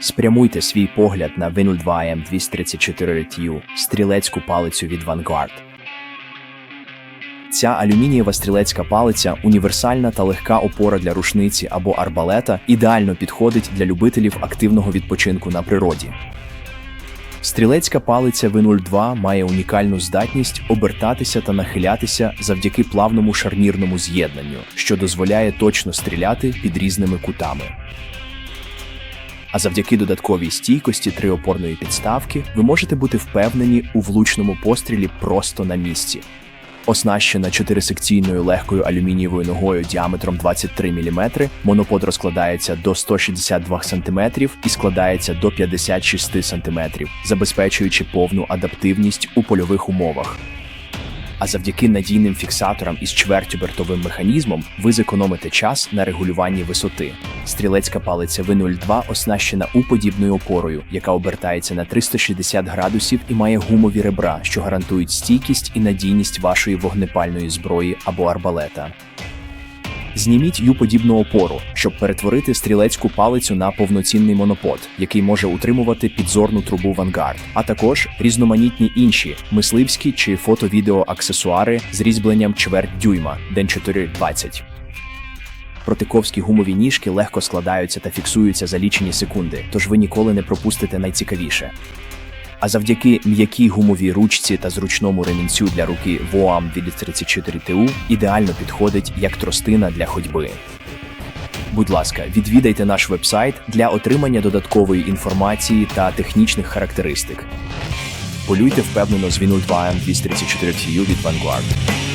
Спрямуйте свій погляд на V02 M234 RTU – стрілецьку палицю від Vanguard. Ця алюмінієва стрілецька палиця універсальна та легка опора для рушниці або арбалета, ідеально підходить для любителів активного відпочинку на природі. Стрілецька палиця V02 має унікальну здатність обертатися та нахилятися завдяки плавному шарнірному з'єднанню, що дозволяє точно стріляти під різними кутами. А завдяки додатковій стійкості триопорної підставки ви можете бути впевнені у влучному пострілі просто на місці. Оснащена чотирисекційною легкою алюмінієвою ногою діаметром 23 мм, монопод розкладається до 162 см і складається до 56 см, забезпечуючи повну адаптивність у польових умовах. А завдяки надійним фіксаторам із чвертьобертовим механізмом ви зекономите час на регулюванні висоти. Стрілецька палиця V02 оснащена уподібною опорою, яка обертається на 360 градусів і має гумові ребра, що гарантують стійкість і надійність вашої вогнепальної зброї або арбалета. Зніміть ю-подібну опору, щоб перетворити стрілецьку палицю на повноцінний монопод, який може утримувати підзорну трубу Vanguard, а також різноманітні інші мисливські чи фото-відео аксесуари з різьбленням чверть дюйма Ден 420. Протиковські гумові ніжки легко складаються та фіксуються за лічені секунди, тож ви ніколи не пропустите найцікавіше. А завдяки м'якій гумовій ручці та зручному ремінцю для руки Воам від 34 ТУ ідеально підходить як тростина для ходьби. Будь ласка, відвідайте наш вебсайт для отримання додаткової інформації та технічних характеристик. Полюйте впевнено з Віну 2 М234 TU від Vanguard.